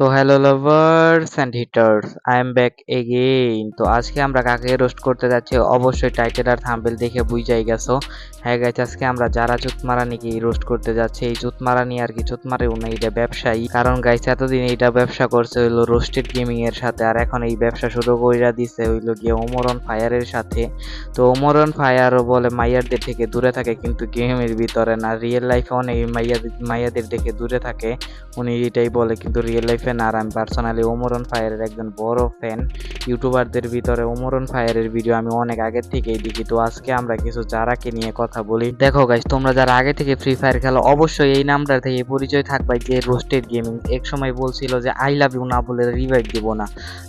তো hello lovers and haters I am back again তো আজকে আমরা কাকে রোস্ট করতে যাচ্ছি? অবশ্যই টাইটেল আর থাম্বেল দেখে বুঝাই গেছো। হ্যাঁ গাইছে আজকে আমরা যারা চুতমারা নিয়ে রোস্ট করতে যাচ্ছি, এই চুতমারা নিয়ে আর কি চুতমারেও না এটা ব্যবসায়ী। কারণ গাইছে এতদিন এইটা ব্যবসা করছে, হইল রোস্টেড গেমিং এর সাথে, আর এখন এই ব্যবসা শুরু কইরা দিছে, হইল গিয়ে ওমরন ফায়ারের সাথে। তো ওমরন ফায়ারও বলে মাইয়ারদের থেকে দূরে থাকে, কিন্তু গেমের ভিতরে না রিয়েল লাইফে অনেক মাইয়াদের মাইয়াদের থেকে দূরে থাকে। উনি এটাই বলে, কিন্তু রিয়েল লাইফে না আর আমি পার্সোনালি ওমরন ফায়ারের একজন বড় ফ্যান ইউটিউবারদের ভিতরে ওমরন ফায়ারের ভিডিও আমি অনেক আগের থেকেই দেখি। তো আজকে আমরা কিছু যারাকে নিয়ে কথা বলি। দেখো গাইস তোমরা যারা আগে থেকে ফ্রি ফায়ার খেলো, অবশ্যই এই নামটা থেকে পরিচয় থাকবে যে রোস্টেড গেমিং এক সময় বলছিল যে আই লাভ ইউ না বলে রিভাইভ দিব না।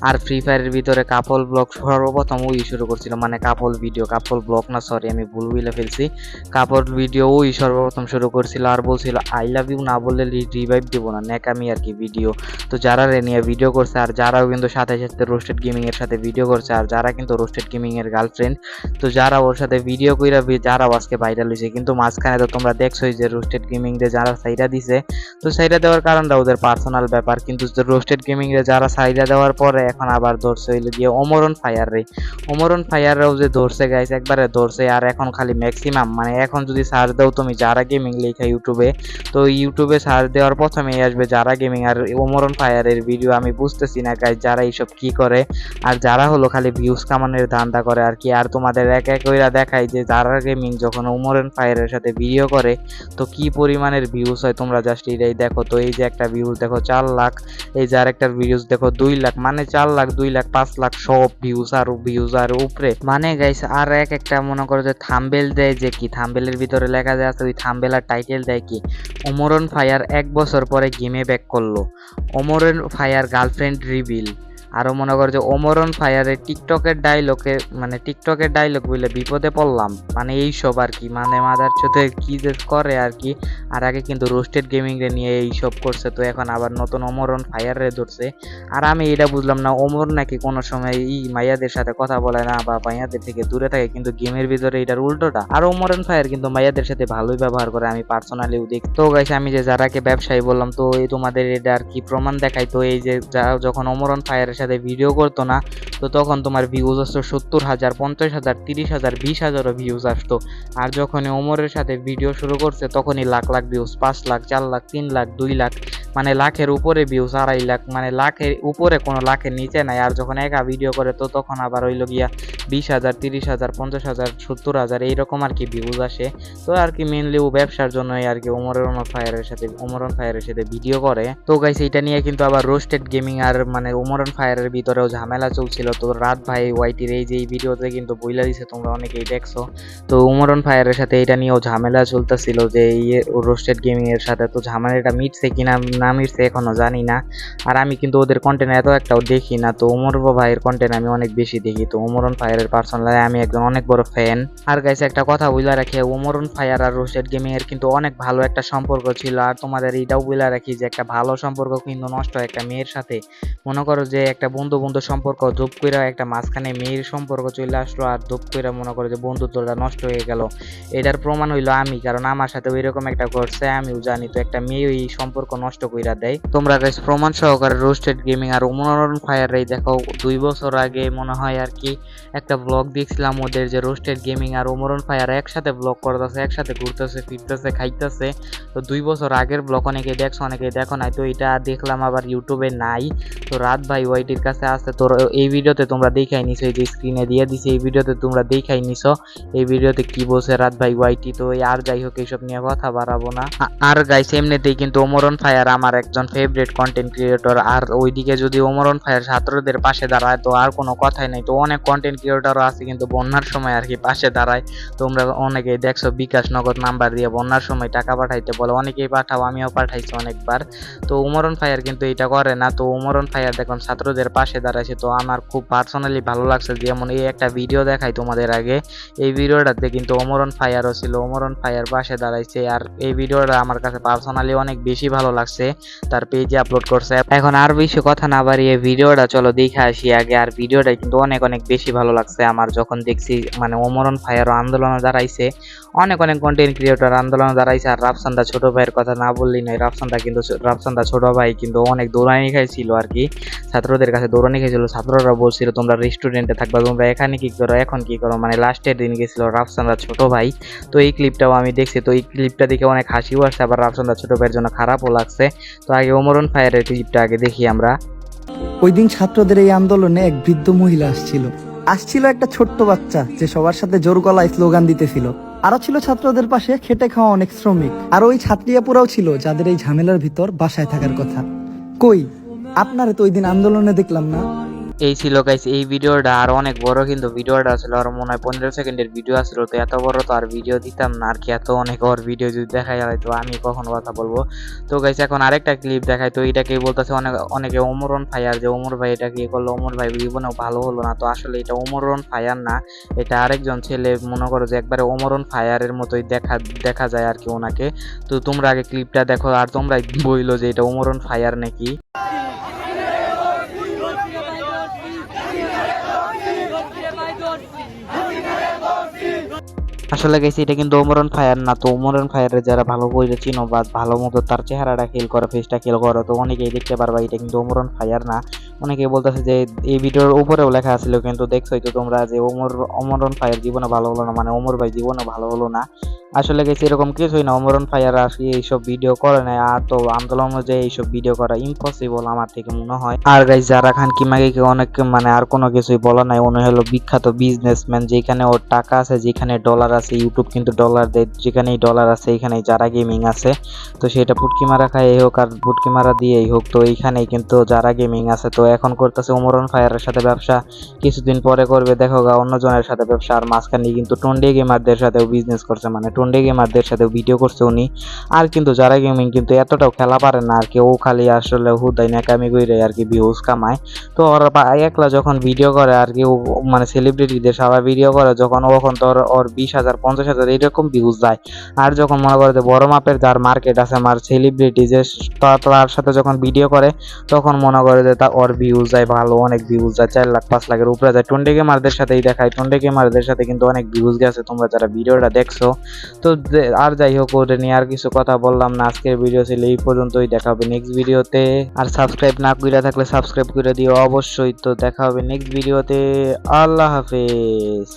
আর ফ্রি ফায়ারের ভিতরে কাপল ব্লগ সর্বপ্রথম ওই শুরু করছিল। মানে কাপল ভিডিও কাপল ব্লগ না সরি আমি ভুল বুঝলে ফেলছি। কাপল ভিডিও ওই সর্বপ্রথম শুরু করছিল। আর বলছিল আই লাভ ইউ না বললে রিভাইভ দিব না। ন্যাকামি আর কি ভিডিও তো যারা রে নিয়ে ভিডিও করছে, আর যারাও কিন্তু সাথে সাথে রোস্টেড গেমিং এর সাথে ভিডিও করছে, আর যারা কিন্তু রোস্টেড গেমিং এর গার্লফ্রেন্ড তো যারা ওর সাথে ভিডিও কইরা যারা আজকে ভাইরাল হয়েছে কিন্তু মাঝখানে তো তোমরা দেখছোই যে রোস্টেড গেমিং রে যারা সাইডা দিছে, তো সাইডা দেওয়ার কারণটা ওদের পার্সোনাল ব্যাপার, কিন্তু রোস্টেড গেমিং রে যারা সাইডা দেওয়ার পরে এখন আবার ধরছে হইল গিয়ে অমরন ফায়ার রে। অমরন ফায়াররাও যে ধরছে গাইছে একবারে ধরছে, আর এখন খালি ম্যাক্সিমাম মানে এখন যদি সার্চ দাও তুমি যারা গেমিং লেখা ইউটিউবে তো ইউটিউবে সার্চ দেওয়ার প্রথমেই আসবে যারা গেমিং আর ওমরন ফায়ারের ভিডিও আমি বুঝতেছি না গাইজ যারা এইসব কি করে? আর যারা হলো খালি ভিউজ কামানোর ধান্দা করে আর কি, আর তোমাদের এক এক কইরা দেখায় যে যারা গেমিং যখন ওমরন ফায়ারের সাথে ভিডিও করে, তো কি পরিমাণের ভিউজ হয় তোমরা জাস্ট এটাই দেখো। তো এই যে একটা ভিউজ দেখো, চার লাখ, এই যে আরেকটার ভিউজ দেখো, দুই লাখ মানে চার লাখ, দুই লাখ, পাঁচ লাখ সব ভিউজ আর ভিউজ আর উপরে। মানে গাইস আর এক একটা মনে করো যে থাম্বেল দেয় যে কি? থাম্বেলের ভিতরে লেখা যায় আছে, ওই থাম্বেল আর টাইটেল দেয় কি? ওমরন ফায়ার এক বছর পরে গেমে ব্যাক করল। Omor on Fire girlfriend reveal. আরও মনে করো যে ওমরন ফায়ারের টিকটকের ডায়লগে মানে টিকটকের ডায়লগ বলে বিপদে পড়লাম। মানে এইসব আর কি মানে মাদার চোখে কি যে করে আর কি। আর আগে কিন্তু রোস্টেড গেমিং রে নিয়ে এইসব করছে, তো এখন আবার নতুন ওমরন ফায়ার ধরছে। আর আমি এটা বুঝলাম না ওমর নাকি কোনো সময় ই মাইয়াদের সাথে কথা বলে না, বা মাইয়াদের থেকে দূরে থাকে, কিন্তু গেমের ভিতরে এটার উল্টোটা। আর ওমরন ফায়ার কিন্তু মাইয়াদের সাথে ভালোই ব্যবহার করে, আমি পার্সোনালিও দেখি তো গাইছে আমি যে যারাকে ব্যবসায়ী বললাম, তো এই তোমাদের এটা আর কি প্রমাণ দেখাই তো এই যে যখন ওমরন ফায়ারের সাথে ভিডিও করতো না, তো তখন তোমার ভিউজ আসতো সত্তর হাজার, পঞ্চাশ হাজার, তিরিশ হাজার, বিশ হাজারও ভিউজ আসতো। আর যখন ওমরের সাথে ভিডিও শুরু করছে, তখনই লাখ লাখ ভিউজ পাঁচ লাখ, চার লাখ, তিন লাখ, দুই লাখ। মানে লাখের উপরে ভিউজ আড়াই লাখ মানে লাখের উপরে কোনো লাখের নিচে নাই। আর যখন একা ভিডিও করে, তো তখন আবার হইল গিয়া বিশ হাজার, তিরিশ হাজার, পঞ্চাশ হাজার, সত্তর হাজার, এইরকম আর কি ভিউজ আসে। তো আর কি মেনলি ও ব্যবসার জন্যই আর কি ওমরন ফায়ারের সাথে ওমরন ফায়ারের সাথে ভিডিও করে। তো গাইস এটা নিয়ে কিন্তু আবার রোস্টেড গেমিং আর মানে ওমরন ফায়ারের ভিতরেও ঝামেলা চলছিল। তো রাত ভাই, ওয়াইটির এই যে এই ভিডিওতে কিন্তু বইলা দিছে, তোমরা অনেকেই দেখছ। তো উমরন ফায়ারের সাথে এটা নিয়েও ঝামেলা চলতেছিল যে এই রোস্টেড গেমিং এর সাথে তো ঝামেলাটা মিটছে কিনা না মিটছে এখনও জানি না। আর আমি কিন্তু ওদের কন্টেন্ট এত একটাও দেখি না, তো উমর ভাইয়ের কন্টেন্ট আমি অনেক বেশি দেখি। তো উমরন ফায়ারের পার্সোনালি আমি একজন অনেক বড় ফ্যান আর গাইছে একটা কথা বলে রাখি, উমরন ফায়ার আর রোস্টেড গেমিং এর কিন্তু অনেক ভালো একটা সম্পর্ক ছিল। আর তোমাদের এটাও বলে রাখি যে একটা ভালো সম্পর্ক কিন্তু নষ্ট হয় একটা মেয়ের সাথে। মনে করো যে একটা বন্ধু বন্ধু সম্পর্ক জব কইরা একটা মাঝখানে মেয়ের সম্পর্ক চলে আসলো আর জব কইরা মনে করো যে বন্ধুত্বটা নষ্ট হয়ে গেল। এটার প্রমাণ হইল আমি, কারণ আমার সাথে ওইরকম একটা ঘটছে, আমিও জানি। তো একটা মেয়ে ওই সম্পর্ক নষ্ট কইরা দেয়। তোমরা গাইস প্রমাণ সহকারে রোস্টেড গেমিং আর মনোরণ ফায়ার এই দেখো, দুই বছর আগে মনে হয় আর কি একটা ব্লগ দেখছিলাম ওদের যে রোস্টেড গেমিং আর ওমরন ফায়ার একসাথে ব্লগ করতেছে, একসাথে ঘুরতেছে, ফিরতেছে, খাইতেছে। তো দুই বছর আগের ব্লগ অনেকে দেখছ অনেকে দেখো নাই। তো এটা দেখলাম আবার ইউটিউবে নাই। তো রাত ভাই ওয়াইটির কাছে আছে তো এই ভিডিওতে তোমরা দেখাই নিছো, এই যে স্ক্রিনে দিয়ে দিছি, এই ভিডিওতে তোমরা দেখাই নিছো, এই ভিডিওতে কি বলছে রাত ভাই ওয়াইটি। তো আর যাই হোক, এইসব নিয়ে কথা বাড়াবো না। আর গাইস এমনিতেই কিন্তু ওমরন ফায়ার আমার একজন ফেভারিট কন্টেন্ট ক্রিয়েটর আর ওইদিকে যদি ওমরন ফায়ার ছাত্রদের পাশে দাঁড়ায়, তো আর কোনো কথাই নাই। তো অনেক কন্টেন্ট ক্রিয়েটরও আছে কিন্তু বন্যার সময় আর কি পাশে দাঁড়ায়। তোমরা অনেকেই দেখছ বিকাশ নগদ নাম্বার দিয়ে বন্যার সময় টাকা পাঠাইতে বলে, অনেকেই পাঠাও, আমিও পাঠাইছি অনেকবার। তো উমরন ফায়ার কিন্তু এটা করে না। তো উমরন ফায়ার দেখুন ছাত্রদের পাশে দাঁড়াইছে, তো আমার খুব পার্সোনালি ভালো লাগছে যেমন এই একটা ভিডিও দেখাই তোমাদের আগে। এই ভিডিওটাতে কিন্তু ওমরন ফায়ারও ছিল, ওমরন ফায়ার পাশে দাঁড়াইছে। আর এই ভিডিওটা আমার কাছে পার্সোনালি অনেক বেশি ভালো লাগছে। তার পেজে আপলোড করছে। এখন আর বেশি কথা না বাড়িয়ে ভিডিওটা চলো দেখে আসি আগে। আর ভিডিওটা কিন্তু অনেক অনেক বেশি ভালো লাগছে আমার। যখন দেখছি মানে অমরণ ফায়ার আন্দোলনে দাঁড়াইছে, অনেক অনেক কন্টেন্ট ক্রিয়েটর আন্দোলনে দাঁড়াইছে। আর রাফসান্দা ছোট ভাইয়ের কথা না বললেই নয়, রাফসান্দা কিন্তু রাফসান্দা ছোট ভাই কিন্তু অনেক দৌড়ানি খাইছিল আর কি। ছাত্রদের কাছে দৌড়ানি খাইছিল। ছাত্ররা বলছিল, তোমরা রেস্টুরেন্টে থাকবা, তোমরা এখানে কি করো, এখন কি করো? মানে লাস্টের দিন গেছিল রাফসান্দা ছোট ভাই। তো এই ক্লিপটাও আমি দেখছি। তো এই ক্লিপটা দেখে অনেক হাসিও আসছে। আবার রাফসান্দা ছোট ভাইয়ের জন্য খারাপও লাগছে। তো আগে ওমরন ফায়ারের ক্লিপটা আগে দেখি আমরা। ওই দিন ছাত্রদের এই আন্দোলনে এক বৃদ্ধ মহিলা আসছিল। আসছিল একটা ছোট্ট বাচ্চা যে সবার সাথে জোর গলায় স্লোগান দিতেছিল। আরও ছিল ছাত্রদের পাশে খেটে খাওয়া অনেক শ্রমিক। আর ওই ছাত্রিয়াপুরাও ছিল যাদের এই ঝামেলার ভিতর বাসায় থাকার কথা। কই? আপনারে তো ওই দিন আন্দোলনে দেখলাম না। এই ছিল গাইস এই ভিডিওটা আর অনেক বড় কিন্তু ভিডিওটা ছিল আর মনে হয় পনেরো সেকেন্ডের ভিডিও আসছিল তো এত বড় তো আর ভিডিও দিতাম না, আর কি এত অনেক ওর ভিডিও যদি দেখা যায় তো আমি কখন কথা বলব। তো গাইস এখন আরেকটা ক্লিপ দেখাই, তো এটাকে বলতেছে অনেক, অনেকে ওমরন ফায়ার, যে ওমর ভাই এটা কি করল অমর ভাই জীবনেও ভালো হলো না, তো আসলে এটা ওমরন ফায়ার না, এটা আরেকজন ছেলে মনে করো যে একবারে ওমরন ফায়ারের মতোই দেখা দেখা যায় আর কি ওনাকে। তো তোমরা আগে ক্লিপটা দেখো, আর তোমরা বইলো যে এটা ওমরন ফায়ার নাকি। আসলে গেছি এটা কিন্তু ওমরন ফায়ার না। তো ওমরন ফায়ারের যারা ভালো করে চিনো বা ভালো মতো তার চেহারাটা খেল করে ফেসটা খেল করো, তো অনেকেই দেখতে পারবা এটা কিন্তু ওমরন ফায়ার না। অনেকে বলতেছে যে এই ভিডিওর উপরেও লেখা আছিল, কিন্তু দেখছোই তো তোমরা যে ওমর অমরন ফায়ার জীবনে ভালো হলো না মানে ওমর ভাই জীবনে ভালো হলো না। আসলে গেছে এরকম কিছুই না, অমরন ফায়ার আসি এইসব ভিডিও করে না আর তো আন্দোলন অনুযায়ী এইসব ভিডিও করা ইম্পসিবল আমার থেকে মনে হয়। আর গাইজ যারা খান কিমাকে অনেক মানে আর কোনো কিছুই বলা নাই উনি হলো বিখ্যাত বিজনেসম্যান যেখানে ওর টাকা আছে, যেখানে ডলার আছে ইউটিউব কিন্তু ডলার দেয় যেখানেই ডলার আছে এখানেই যারা গেমিং আছে, তো সেটা পুটকি মারা খায়, এই হোক, আর পুটকি মারা দিয়েই হোক, তো এইখানেই কিন্তু যারা গেমিং আছে, তো এখন করতেছে ওমরন ফায়ারের সাথে ব্যবসা, কিছুদিন পরে করবে, দেখো গা, অন্যজনের সাথে ব্যবসা, আর মাঝখানে কিন্তু টন্ডে গেমারদের সাথেও বিজনেস করছে মানে টন্ডে গেমারদের সাথেও ভিডিও করছে উনি, আর কিন্তু যারা গেমিং কিন্তু এতটাও খেলা পারে না, আর কি, ও খালি আসলে হুদাই নাকামি কইরে আর কি ভিউজ কামায়, তো ওর একলা যখন ভিডিও করে, আর কি মানে সেলিব্রিটিদের সবাই ভিডিও করে, যখন ওখন তো ওর বিশ হাজার পঞ্চাশ হাজার এরকম ভিউজ যায়। আর যখন মনে করে যে বড় মাপের যার মার্কেট আছে, আমার সেলিব্রিটি যে তার সাথে যখন ভিডিও করে, তখন মনে করে যে তা ওর ভিউজ যায় ভালো, অনেক ভিউজ যায়, চার লাখ, পাঁচ লাখের উপরে যায়। টন্ডে গেমারদের সাথেই দেখায় টন্ডে গেমারদের সাথে কিন্তু অনেক ভিউজ গেছে, তোমরা যারা ভিডিওটা দেখছ। তো আর যাই হোক ওটা নিয়ে আর কিছু কথা বললাম না, আজকের ভিডিও ছিল এই পর্যন্তই, দেখা হবে নেক্সট ভিডিওতে আর সাবস্ক্রাইব না করে থাকলে সাবস্ক্রাইব করে দিও অবশ্যই, তো দেখা হবে নেক্সট ভিডিওতে আল্লাহ হাফেজ।